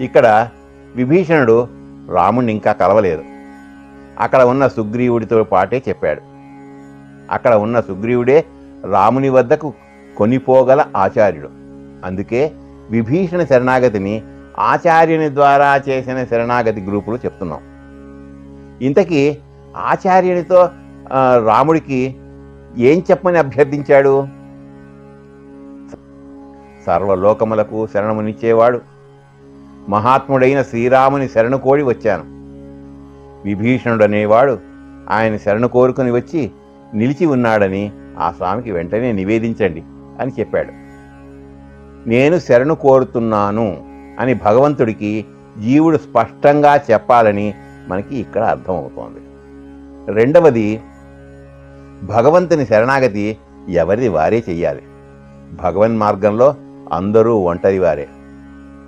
ఇక్కడ విభీషణుడు రాముణ్ణి ఇంకా కలవలేదు. అక్కడ ఉన్న సుగ్రీవుడితో పాటే చెప్పాడు. అక్కడ ఉన్న సుగ్రీవుడే రాముని వద్దకు కొనిపోగల ఆచార్యుడు. అందుకే విభీషణ శరణాగతిని ఆచార్యుని ద్వారా చేసిన శరణాగతి గ్రూపులు చెప్తున్నాం. ఇంతకీ ఆచార్యునితో రాముడికి ఏం చెప్పమని అభ్యర్థించాడు? సర్వలోకములకు శరణమునిచ్చేవాడు. మహాత్ముడైన శ్రీరాముని శరణు కోడి వచ్చాను. విభీషణుడు అనేవాడు ఆయన శరణు కోరుకుని వచ్చి నిలిచి ఉన్నాడని ఆ స్వామికి వెంటనే నివేదించండి అని చెప్పాడు. నేను శరణు కోరుతున్నాను అని భగవంతుడికి జీవుడు స్పష్టంగా చెప్పాలని మనకి ఇక్కడ అర్థమవుతోంది. రెండవది భగవంతుని శరణాగతి ఎవరిది వారే చెయ్యాలి. భగవన్ మార్గంలో అందరూ ఒంటరి వారే